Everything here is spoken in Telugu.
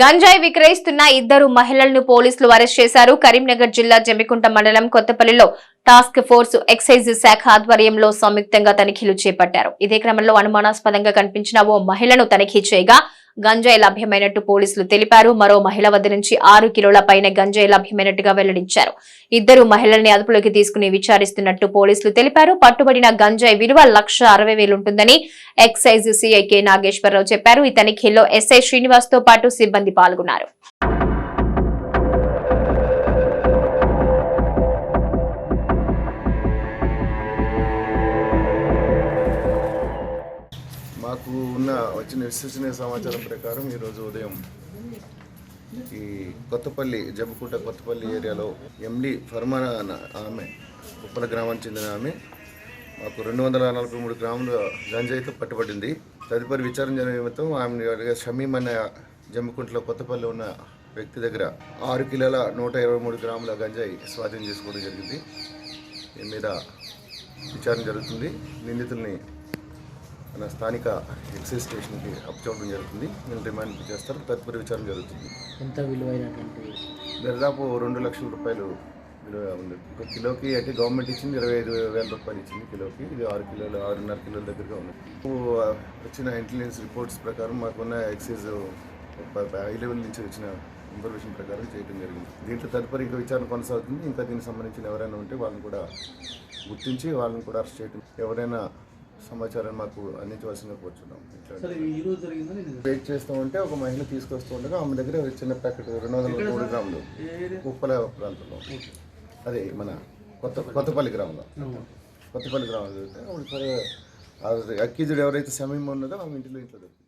గంజాయి విక్రయిస్తున్న ఇద్దరు మహిళలను పోలీసులు అరెస్ట్ చేశారు. కరీంనగర్ జిల్లా జమికుంట మండలం కొత్తపల్లిలో టాస్క్ ఫోర్స్ ఎక్సైజ్ శాఖ ఆధ్వర్యంలో సంయుక్తంగా తనిఖీలు చేపట్టారు. ఇదే క్రమంలో అనుమానాస్పదంగా కనిపించిన ఓ మహిళను తనిఖీ చేయగా గంజాయి లభ్యమైనట్టు పోలీసులు తెలిపారు. మరో మహిళ వద్ద నుంచి ఆరు కిలోల పైన గంజాయి లభ్యమైనట్టుగా వెల్లడించారు. ఇద్దరు మహిళల్ని అదుపులోకి తీసుకుని విచారిస్తున్నట్టు పోలీసులు తెలిపారు. పట్టుబడిన గంజాయి విలువ లక్ష అరవై ఎక్సైజ్ సిఐ కె నాగేశ్వరరావు చెప్పారు. ఈ తనిఖీల్లో ఎస్ఐ శ్రీనివాస్తో పాటు సిబ్బంది పాల్గొన్నారు. మాకు ఉన్న వచ్చిన విశ్వసనీయ సమాచారం ప్రకారం ఈరోజు ఉదయం ఈ కొత్తపల్లి జబ్బుకుంట కొత్తపల్లి ఏరియాలో ఎండి ఫర్మానా ఆమె ఉప్పల గ్రామానికి చెందిన ఆమె మాకు రెండు వందల నలభై మూడు గ్రాముల గంజాయితో పట్టుబడింది. తదుపరి విచారణ జరిగిన నిమిత్తం ఆమె షమీం అనే జమ్మికుంటలో కొత్తపల్లి ఉన్న వ్యక్తి దగ్గర ఆరు కిలోల నూట ఇరవై మూడు గ్రాముల గంజాయి స్వాధీనం చేసుకోవడం జరిగింది. దీని మీద విచారణ జరుగుతుంది. నిందితుల్ని మన స్థానిక ఎక్సైజ్ స్టేషన్కి అప్పచెప్పడం జరుగుతుంది. వీళ్ళు రిమాండ్ చేస్తారు. తదుపరి విచారణ జరుగుతుంది. ఎంత విలువైనటువంటి దాదాపు రెండు లక్షల రూపాయలు విలువ ఉంది. ఒక కిలోకి అయితే గవర్నమెంట్ ఇచ్చింది ఇరవై ఐదు వేల రూపాయలు ఇచ్చింది కిలోకి. ఇది ఆరు కిలోలు ఆరున్నర కిలోల దగ్గరగా ఉంది. వచ్చిన ఇంటెలిజెన్స్ రిపోర్ట్స్ ప్రకారం మాకున్న ఎక్సైజ్ హై లెవెల్ నుంచి వచ్చిన ఇన్ఫర్మేషన్ ప్రకారం చేయడం జరిగింది. దీంట్లో తదుపరి ఇంకా విచారణ కొనసాగుతుంది. ఇంకా దీనికి సంబంధించిన ఎవరైనా ఉంటే వాళ్ళని కూడా గుర్తించి వాళ్ళని కూడా అరెస్ట్ చేయడం ఎవరైనా సమాచారం మాకు అందించవలసిందిగా కూర్చున్నాం. వెయిట్ చేస్తూ ఉంటే ఒక మహిళ తీసుకొస్తూ ఉండగా ఆమె దగ్గర చిన్న ప్యాకెట్ రెండు వందల మూడు గ్రాములు. ఉప్పల ప్రాంతంలో. అదే మన కొత్త కొత్తపల్లి గ్రామంలో. కొత్తపల్లి గ్రామంలో అక్యూజుడు ఎవరైతే సమయం ఉన్నదో ఆమె ఇంటిలో ఇంట్లో దొరికింది